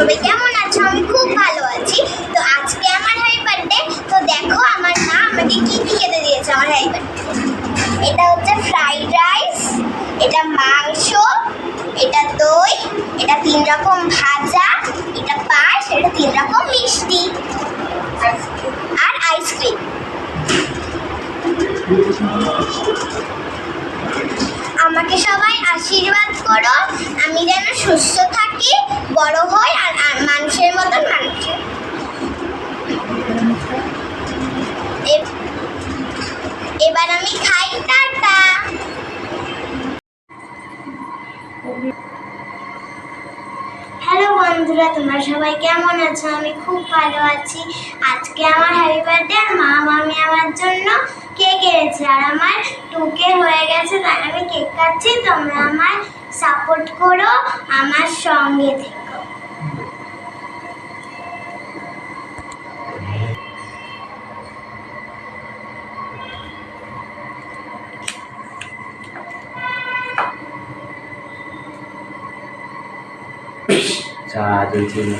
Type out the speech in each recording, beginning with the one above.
সবাই কেমন আছো? আমি খুব ভালো আছি। তো আজকে আমার হ্যাপি বার্থডে তো দেখো আমার মা আমাকে কি কি খেতে দিয়েছে আমার হ্যাপি বার্থডে এটা হচ্ছে ফ্রাইড রাইস এটা মাংস, এটা দই, এটা তিন রকম ভাজা, এটা পাশ এটা তিন রকম মিষ্টি। আর আইসক্রিম আমাকে সবাই আশীর্বাদ করো, আমি যেন সুস্থ থাকি। বড় হয় আর মানুষের মতন মানুষ। এবার আমি খাই, টাটা। হ্যালো বন্ধুরা, তোমরা সবাই কেমন আছো? আমি খুব ভালো আছি। আজকে আমার হ্যাপি বার্থডে আর মা মামি আমার জন্য কেক এনেছে। আর আমার টুকে হয়ে গেছে, তাই আমি কেক কাটছি তোমরা আমার সাপোর্ট করো আমার সঙ্গে থেকো। চা জ্বলছে না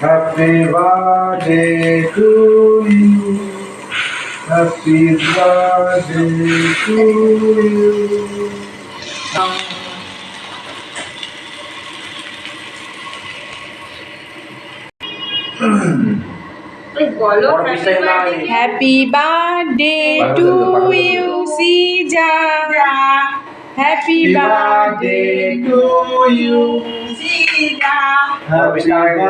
Happy birthday to you. Happy birthday to you. বলো বড় মিষ্টাই না হ্যাপি বার্থডে ভালো টু করে দাও, ভালো করে ইউ সিজা happy Happy birthday birthday to you. সিজা Happy birthday